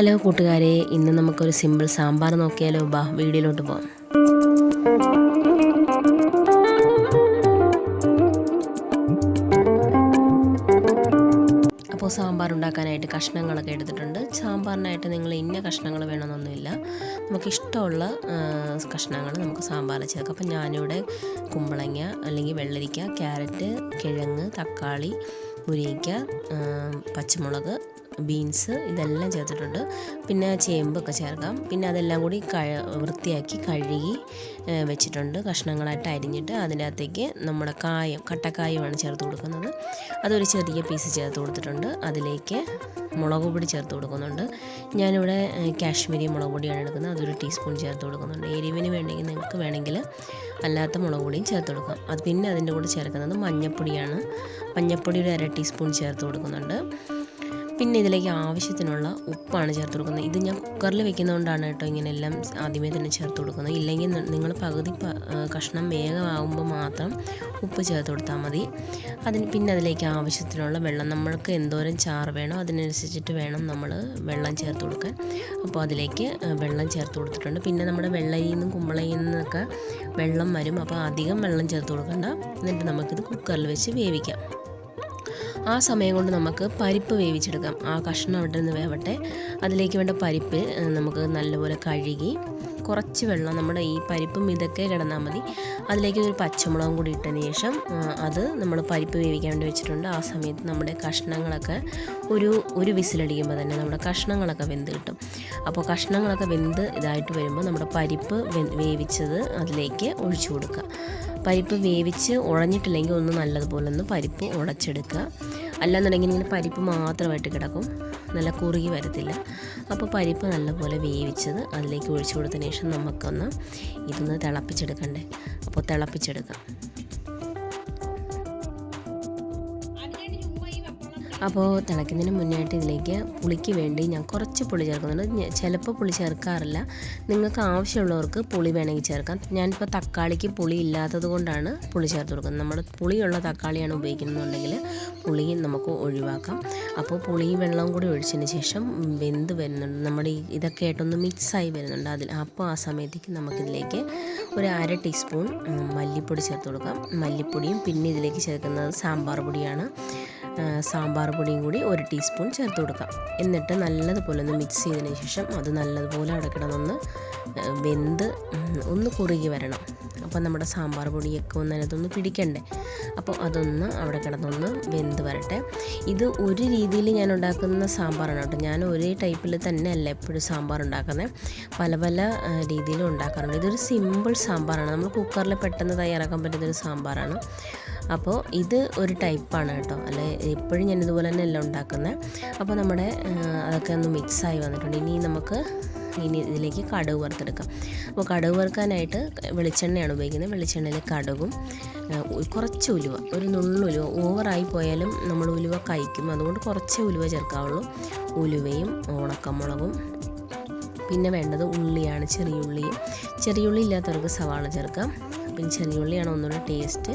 Hello കൂട്ടുകാരെ ഇന്ന് നമുക്കൊരു സിമ്പിൾ സാമ്പാർ നോക്കിയാലോ? ബാ വീഡിയോയിലോട്ട് പോകാം അപ്പോൾ സാമ്പാർ ഉണ്ടാക്കാനായിട്ട് കഷ്ണങ്ങളൊക്കെ എടുത്തിട്ടുണ്ട്. സാമ്പാറിനായിട്ട് നിങ്ങൾ ഇന്ന കഷ്ണങ്ങൾ വേണമെന്നൊന്നുമില്ല. നമുക്കിഷ്ടമുള്ള കഷ്ണങ്ങൾ നമുക്ക് സാമ്പാറിൽ ചേർക്കാം. അപ്പം ഞാനിവിടെ കുമ്പളങ്ങ അല്ലെങ്കിൽ വെള്ളരിക്ക ക്യാരറ്റ് കിഴങ്ങ് തക്കാളി മുരിക്ക പച്ചമുളക് ബീൻസ് ഇതെല്ലാം ചേർത്തിട്ടുണ്ട്. പിന്നെ ചേമ്പൊക്കെ ചേർക്കാം. പിന്നെ അതെല്ലാം കൂടി കഴ വൃത്തിയാക്കി കഴുകി വെച്ചിട്ടുണ്ട്. കഷ്ണങ്ങളായിട്ട് അരിഞ്ഞിട്ട് അതിനകത്തേക്ക് നമ്മുടെ കായം കട്ടക്കായമാണ് ചേർത്ത് കൊടുക്കുന്നത്. അതൊരു ചെറിയ പീസ് ചേർത്ത് കൊടുത്തിട്ടുണ്ട്. അതിലേക്ക് മുളക് പൊടി ചേർത്ത് കൊടുക്കുന്നുണ്ട്. ഞാനിവിടെ കാശ്മീരി മുളക് പൊടിയാണ് എടുക്കുന്നത്. അതൊരു ടീസ്പൂൺ ചേർത്ത് കൊടുക്കുന്നുണ്ട്. എരിവിന് വേണമെങ്കിൽ നിങ്ങൾക്ക് വേണമെങ്കിൽ അല്ലാത്ത മുളക് പൊടിയും ചേർത്ത് കൊടുക്കാം. അത് പിന്നെ അതിന്റെ കൂടെ ചേർക്കുന്നത് മഞ്ഞൾപ്പൊടിയാണ് മഞ്ഞൾപ്പൊടി ഒരു അര ടീസ്പൂൺ ചേർത്ത് കൊടുക്കുന്നുണ്ട്. പിന്നെ ഇതിലേക്ക് ആവശ്യത്തിനുള്ള ഉപ്പാണ് ചേർത്ത് കൊടുക്കുന്നത്. ഇത് ഞാൻ കുക്കറിൽ വെക്കുന്നതുകൊണ്ടാണ് കേട്ടോ ഇങ്ങനെ എല്ലാം ആദ്യമേ തന്നെ ചേർത്ത് കൊടുക്കുന്നത്. ഇല്ലെങ്കിൽ നിങ്ങൾ പകുതി കഷ്ണം വേഗമാകുമ്പോൾ മാത്രം ഉപ്പ് ചേർത്ത് കൊടുത്താൽ മതി. അതിന് പിന്നെ അതിലേക്ക് ആവശ്യത്തിനുള്ള വെള്ളം നമ്മൾക്ക് എന്തോരം ചാറ് വേണോ അതിനനുസരിച്ചിട്ട് വേണം നമ്മൾ വെള്ളം ചേർത്ത് കൊടുക്കാൻ. അപ്പോൾ അതിലേക്ക് വെള്ളം ചേർത്ത് കൊടുത്തിട്ടുണ്ട്. പിന്നെ നമ്മുടെ വെള്ളയിൽ നിന്നും കുമ്പളയിൽ നിന്നൊക്കെ വെള്ളം വരും. അപ്പോൾ അധികം വെള്ളം ചേർത്ത് കൊടുക്കണ്ട. എന്നിട്ട് നമുക്കിത് കുക്കറിൽ വെച്ച് വേവിക്കാം. ആ സമയം കൊണ്ട് നമുക്ക് പരിപ്പ് വേവിച്ചെടുക്കാം. ആ കഷ്ണം അവിടെ നിന്ന് വേവട്ടെ. അതിലേക്ക് വേണ്ട പരിപ്പ് നമുക്ക് നല്ലപോലെ കഴുകി കുറച്ച് വെള്ളം നമ്മുടെ ഈ പരിപ്പും ഇതൊക്കെ കിടന്നാൽ മതി. അതിലേക്ക് ഒരു പച്ചമുളകും കൂടി ഇട്ടതിന് ശേഷം അത് നമ്മൾ പരിപ്പ് വേവിക്കാൻ വേണ്ടി വെച്ചിട്ടുണ്ട്. ആ സമയത്ത് നമ്മുടെ കഷ്ണങ്ങളൊക്കെ ഒരു ഒരു വിസിലടിക്കുമ്പോൾ തന്നെ നമ്മുടെ കഷ്ണങ്ങളൊക്കെ വെന്ത് കിട്ടും. അപ്പോൾ കഷ്ണങ്ങളൊക്കെ വെന്ത് ഇതായിട്ട് വരുമ്പോൾ നമ്മുടെ പരിപ്പ് വേവിച്ചത് അതിലേക്ക് ഒഴിച്ചു കൊടുക്കുക. പരിപ്പ് വേവിച്ച് ഉഴഞ്ഞിട്ടില്ലെങ്കിൽ ഒന്ന് നല്ലതുപോലെ ഒന്ന് പരിപ്പ് ഉടച്ചെടുക്കുക. അല്ലാന്നുണ്ടെങ്കിൽ ഇങ്ങനെ പരിപ്പ് മാത്രമായിട്ട് കിടക്കും. നല്ല കുറുകി വരത്തില്ല. അപ്പോൾ പരിപ്പ് നല്ലപോലെ വേവിച്ചത് അതിലേക്ക് ഒഴിച്ചു കൊടുത്തതിന് ശേഷം നമുക്കൊന്ന് ഇതൊന്ന് തിളപ്പിച്ചെടുക്കണ്ടേ? അപ്പോൾ തിളപ്പിച്ചെടുക്കാം. അപ്പോൾ തിളയ്ക്കുന്നതിന് മുന്നായിട്ട് ഇതിലേക്ക് പുളിക്ക് വേണ്ടി ഞാൻ കുറച്ച് പുളി ചേർക്കുന്നുണ്ട്. ചിലപ്പോൾ പുളി ചേർക്കാറില്ല. നിങ്ങൾക്ക് ആവശ്യമുള്ളവർക്ക് പുളി വേണമെങ്കിൽ ചേർക്കാം. ഞാനിപ്പോൾ തക്കാളിക്ക് പുളി ഇല്ലാത്തത് കൊണ്ടാണ് പുളി ചേർത്ത് കൊടുക്കുന്നത്. നമ്മുടെ പുളിയുള്ള തക്കാളിയാണ് ഉപയോഗിക്കുന്നുണ്ടെങ്കിൽ പുളി നമുക്ക് ഒഴിവാക്കാം. അപ്പോൾ പുളി വെള്ളവും കൂടി ഒഴിച്ചതിന് ശേഷം വെന്ത് വരുന്നുണ്ട്. നമ്മുടെ ഈ ഇതൊക്കെ ആയിട്ടൊന്ന് മിക്സായി വരുന്നുണ്ട് അതിൽ. അപ്പോൾ ആ സമയത്തേക്ക് നമുക്കിതിലേക്ക് ഒരു അര ടീസ്പൂൺ മല്ലിപ്പൊടി ചേർത്ത് കൊടുക്കാം. മല്ലിപ്പൊടിയും പിന്നെ ഇതിലേക്ക് ചേർക്കുന്നത് സാമ്പാർ പൊടിയാണ്. സാമ്പാർ പൊടിയും കൂടി ഒരു ടീസ്പൂൺ ചേർത്ത് കൊടുക്കാം. എന്നിട്ട് നല്ലതുപോലെ ഒന്ന് മിക്സ് ചെയ്തതിന് ശേഷം അത് നല്ലതുപോലെ അവിടെ വെന്ത് ഒന്ന് കുറുകി വരണം. അപ്പോൾ നമ്മുടെ സാമ്പാർ പൊടിയൊക്കെ ഒന്ന് അതിനകത്തൊന്ന് പിടിക്കണ്ടേ? അപ്പോൾ അതൊന്ന് അവിടെ കിടന്നൊന്ന് വെന്ത് വരട്ടെ. ഇത് ഒരു രീതിയിൽ ഞാൻ ഉണ്ടാക്കുന്ന സാമ്പാറാണ് കേട്ടോ. ഞാൻ ഒരേ ടൈപ്പിൽ തന്നെ അല്ല എപ്പോഴും സാമ്പാർ ഉണ്ടാക്കുന്നത് പല പല രീതിയിലും ഉണ്ടാക്കാറുണ്ട്. ഇതൊരു സിമ്പിൾ സാമ്പാറാണ്. നമ്മൾ കുക്കറിൽ പെട്ടെന്ന് തയ്യാറാക്കാൻ പറ്റുന്നൊരു സാമ്പാറാണ്. അപ്പോൾ ഇത് ഒരു ടൈപ്പാണ് കേട്ടോ. അല്ലെ എപ്പോഴും ഞാൻ ഇതുപോലെ തന്നെ എല്ലാം ഉണ്ടാക്കുന്നത് അപ്പോൾ നമ്മുടെ അതൊക്കെ ഒന്ന് മിക്സായി വന്നിട്ടുണ്ട്. ഇനി നമുക്ക് ഇനി ഇതിലേക്ക് കടുക് വറുത്തെടുക്കാം. അപ്പോൾ കടുക് വറുക്കാനായിട്ട് വെളിച്ചെണ്ണയാണ് ഉപയോഗിക്കുന്നത്. വെളിച്ചെണ്ണയിൽ കടുകും കുറച്ച് ഉലുവ ഒരു നുള്ളു ഉലുവ. ഓവറായി പോയാലും നമ്മൾ ഉലുവ കഴിക്കും. അതുകൊണ്ട് കുറച്ച് ഉലുവ ചേർക്കാവുള്ളൂ. ഉലുവയും ഉണക്കമുളകും പിന്നെ വേണ്ടത് ഉള്ളിയാണ് ചെറിയ ചെറിയുള്ളി ചെറിയ ഉള്ളി ഇല്ലാത്തവർക്ക് സവാള ചേർക്കാം. പിന്നെ ചെറിയ ഉള്ളിയാണ് ഒന്നുകൂടെ ടേസ്റ്റ്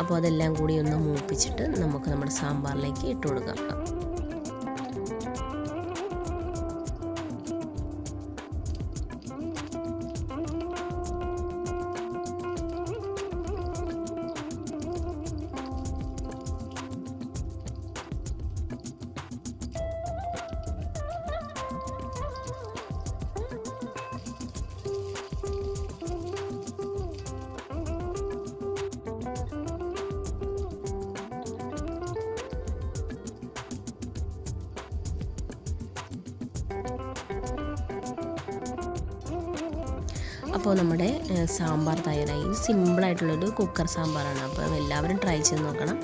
അപ്പോൾ അതെല്ലാം കൂടി ഒന്ന് മൂപ്പിച്ചിട്ട് നമുക്ക് നമ്മുടെ സാമ്പാറിലേക്ക് ഇട്ട് കൊടുക്കാം. അപ്പോൾ നമ്മുടെ സാമ്പാർ തയ്യാറായി സിമ്പിളായിട്ടുള്ളൊരു കുക്കർ സാമ്പാറാണ്. അപ്പോൾ എല്ലാവരും ട്രൈ ചെയ്ത് നോക്കണം.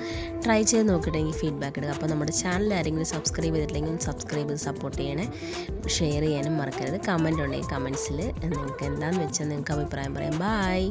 ട്രൈ ചെയ്ത് നോക്കിയിട്ടെങ്കിൽ ഫീഡ്ബാക്ക് എടുക്കുക അപ്പോൾ നമ്മുടെ ചാനൽ ആരെങ്കിലും സബ്സ്ക്രൈബ് ചെയ്തിട്ടില്ലെങ്കിൽ സബ്സ്ക്രൈബ് ചെയ്ത് സപ്പോർട്ട് ചെയ്യണേ. ഷെയർ ചെയ്യാനും മറക്കരുത്. കമന്റ് ഉണ്ടെങ്കിൽ കമൻസിൽ നിങ്ങൾക്ക് എന്താണെന്ന് വെച്ചാൽ നിങ്ങൾക്ക് അഭിപ്രായം പറയാം. ബായ്